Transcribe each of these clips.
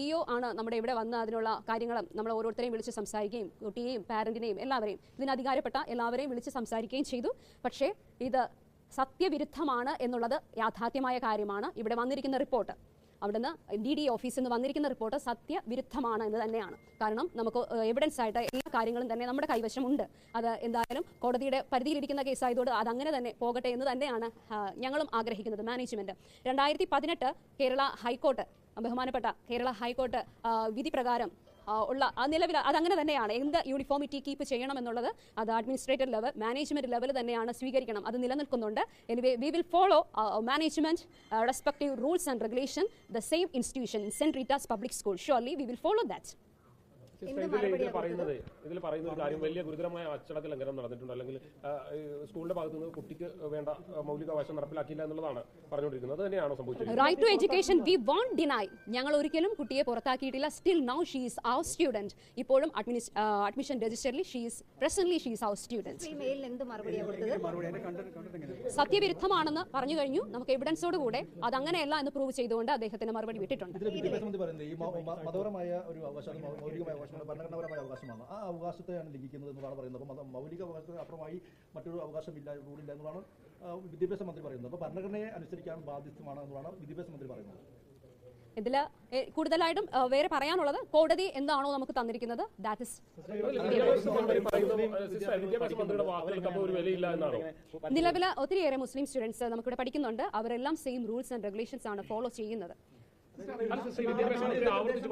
EO ആണ് നമ്മുടെ ഇവിടെ വന്ന് അതിനുള്ള കാര്യങ്ങളും നമ്മൾ ഓരോരുത്തരെയും വിളിച്ച് സംസാരിക്കുകയും കുട്ടിയെയും പാരന്റിനെയും എല്ലാവരെയും ഇതിന് അധികാരപ്പെട്ട എല്ലാവരെയും വിളിച്ച് സംസാരിക്കുകയും ചെയ്തു. പക്ഷേ ഇത് സത്യവിരുദ്ധമാണ് എന്നുള്ളത് യാഥാർത്ഥ്യമായ കാര്യമാണ്. ഇവിടെ വന്നിരിക്കുന്ന റിപ്പോർട്ട് അവിടുന്ന് ഡി ഡി ഓഫീസിൽ നിന്ന് വന്നിരിക്കുന്ന റിപ്പോർട്ട് സത്യവിരുദ്ധമാണ് എന്ന് തന്നെയാണ്. കാരണം നമുക്ക് എവിഡൻസ് ആയിട്ട് എല്ലാ കാര്യങ്ങളും തന്നെ നമ്മുടെ കൈവശമുണ്ട് അത് എന്തായാലും കോടതിയുടെ പരിധിയിലിരിക്കുന്ന കേസായതുകൊണ്ട് അതങ്ങനെ തന്നെ പോകട്ടെ എന്ന് തന്നെയാണ് ഞങ്ങളും ആഗ്രഹിക്കുന്നത് മാനേജ്മെന്റ് രണ്ടായിരത്തി കേരള ഹൈക്കോർട്ട് ബഹുമാനപ്പെട്ട കേരള ഹൈക്കോർട്ട് ആ, വിധി പ്രകാരം ഉള്ള ആ നിലവിൽ അതങ്ങനെ തന്നെയാണ്. എന്ത് യൂണിഫോമിറ്റി കീപ്പ് ചെയ്യണം എന്നുള്ളത് അത് അഡ്മിനിസ്ട്രേറ്റർ ലെവൽ മാനേജ്മെന്റ് ലെവൽ തന്നെയാണ് സ്വീകരിക്കണം. അത് നിലനിൽക്കുന്നുണ്ട്. Anyway we will follow management respective rules and regulation the same institution Saint Rita's Public School surely we will follow that ഇതിൽ പറയുന്നത് ഇതിൽ പറയുന്ന ഒരു കാര്യം വലിയ ഗുരുതരമായ അച്ചടക്ക ലംഘനം നടന്നിട്ടുണ്ട്. അല്ലെങ്കിൽ സ്കൂളിന്റെ ഭാഗത്ത് നിന്ന് കുട്ടിക്ക് വേണ്ട മൗലികാവകാശം നടപ്പിലാക്കിയില്ല എന്നുള്ളതാണ് പറഞ്ഞുകൊണ്ടിരിക്കുന്നത്. അത് തന്നെയാണോ സംഭവിച്ചത്? Right to education we won't deny ഞങ്ങൾ ഒരിക്കലും കുട്ടിയെ പുറത്താക്കിയിട്ടില്ല. Still now she is our student ഇപ്പോഴും അഡ്മിഷൻ രജിസ്റ്ററിൽ she is presently she is our student ഈ മെയിലിൽ എന്ത് മറുപടിയാണ് കൊടുത്തത്? സത്യവിരുദ്ധമാണെന്ന് പറഞ്ഞു കഴിഞ്ഞു. നമുക്ക് എവിഡൻസോട് കൂടെ അത് അങ്ങനെയല്ല എന്ന് പ്രൂവ് ചെയ്തുകൊണ്ട് അദ്ദേഹത്തിന് മറുപടി വിട്ടിട്ടുണ്ട്. ഇതിൽ വിദ്യാഭ്യാസ മന്ത്രി പറയുന്നത് ഈ മ- മ- മതപരമായ ഒരു അവകാശം അത് മൗ- മൗലികമായ അവകാശമാണ് ഭരണഘടനാപരമായ അവകാശമാണ്. ആ അവകാശത്തെയാണ് ലംഘിക്കുന്നത് എന്നതാണ് പറയുന്നത്. അപ്പോൾ അത് മൗലിക അവകാശത്തിന് അപ്പുറമായി മറ്റൊരു അവകാശമില്ല റൂളില്ല എന്നതാണ് വിദ്യാഭ്യാസ മന്ത്രി പറയുന്നത്. അപ്പോൾ ഭരണഘടനയെ അനുസരിക്കാൻ ബാധ്യസ്ഥമാണ് എന്നതാണ് വിദ്യാഭ്യാസ മന്ത്രി പറയുന്നത്. ഇതിൽ കൂടുതലായിട്ടും വേറെ പറയാനുള്ളത് കോടതി എന്താണോ നമുക്ക് തന്നിരിക്കുന്നത്. ദാറ്റ് ഇസ് വിദ്യാഭ്യാസ പറയുന്നത് സിസ്റ്റർ, വിദ്യാഭ്യാസ മന്ത്രിയുടെ വാക്കുകൾക്കപ്പോൾ ഒരു വിലയില്ല എന്നാണോ? നിലവിൽ ഒത്തിരിയേറെ മുസ്ലിം സ്റ്റുഡൻസ് നമുക്കിവിടെ പഠിക്കുന്നുണ്ട്. അവരെല്ലാം സെയിം റൂൾസ് ആൻഡ് റെഗുലേഷൻസ് ആണ് ഫോളോ ചെയ്യുന്നത്.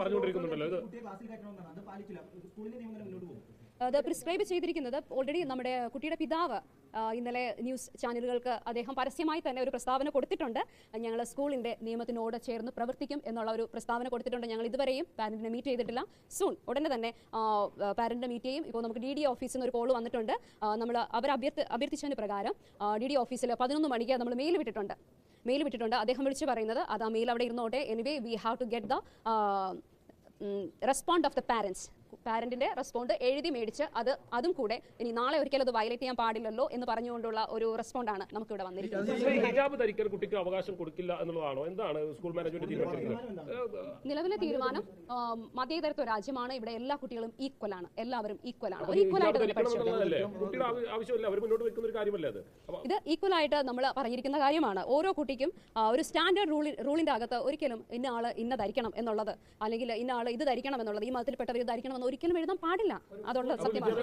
പറഞ്ഞുകൊണ്ടിരിക്കുന്നുണ്ടല്ലോ ഇത് അത് പ്രിസ്ക്രൈബ് ചെയ്തിരിക്കുന്നത് ഓൾറെഡി നമ്മുടെ കുട്ടിയുടെ പിതാവ് ഇന്നലെ ന്യൂസ് ചാനലുകൾക്ക് അദ്ദേഹം പരസ്യമായി തന്നെ ഒരു പ്രസ്താവന കൊടുത്തിട്ടുണ്ട്. ഞങ്ങൾ സ്കൂളിന്റെ നിയമത്തിനോട് ചേർന്ന് പ്രവർത്തിക്കും എന്നുള്ള ഒരു പ്രസ്താവന കൊടുത്തിട്ടുണ്ട് ഞങ്ങൾ ഇതുവരെയും. പാരന്റിനെ മീറ്റ് ചെയ്തിട്ടില്ല. സൂൺ ഉടനെ തന്നെ പാരന്റിനെ മീറ്റ് ചെയ്യും. ഇപ്പോൾ നമുക്ക് ഡി ഡി ഓഫീസിൽ നിന്ന് ഒരു കോൾ വന്നിട്ടുണ്ട് നമ്മൾ അവർ അഭ്യർത്ഥി അഭ്യർത്ഥിച്ചതിന് പ്രകാരം ഡി ഡി ഓഫീസിൽ പതിനൊന്ന് മണിക്ക് നമ്മൾ മെയിൽ വിട്ടിട്ടുണ്ട്. മെയിൽ വിട്ടിട്ടുണ്ട്. അദ്ദേഹം വിളിച്ച് പറയുന്നത് അത് ആ മെയിൽ അവിടെ ഇരുന്നോട്ടെ. Anyway we have to get the respond of the parents പാരന്റിന്റെ respond എഴുതി മേടിച്ച് അത് അതും കൂടെ ഇനി നാളെ ഒരിക്കലും അത് വയലേറ്റ് ചെയ്യാൻ പാടില്ലല്ലോ എന്ന് പറഞ്ഞുകൊണ്ടുള്ള ഒരു റെസ്പോണ്ടാണ് നമുക്ക് ഇവിടെ വന്നിരിക്കുന്നത്. ഹിജാബ് ധരിക്കാൻ കുട്ടിക്ക് അവകാശം കൊടുക്കില്ല എന്നുള്ളതാണോ? എന്താണ് സ്കൂൾ മാനേജ്മെന്റ് നിലവിലെ തീരുമാനം മതേതരത്വ രാജ്യമാണ്. ഇവിടെ എല്ലാ കുട്ടികളും ഈക്വൽ ആണ്. എല്ലാവരും ഈക്വൽ ആണ്. ഒരു ഈക്വൽ ആയിട്ട് ഇത് ഈക്വൽ ആയിട്ട് നമ്മൾ പറഞ്ഞിരിക്കുന്ന കാര്യമാണ്. ഓരോ കുട്ടിക്കും ഒരു സ്റ്റാൻഡേർഡ് റൂളി റൂളിന്റെ അകത്ത് ഒരിക്കലും ഇന്ന ആൾ ഇന്ന ധരിക്കണം എന്നുള്ളത്. അല്ലെങ്കിൽ ഇന്ന ആൾ ഇത് ധരിക്കണം എന്നുള്ളത്. ഈ മതത്തിൽപ്പെട്ടവർ ധരിക്കണം ഒരിക്കലും എഴുതാൻ പാടില്ല. അതുള്ള സത്യമാണ്.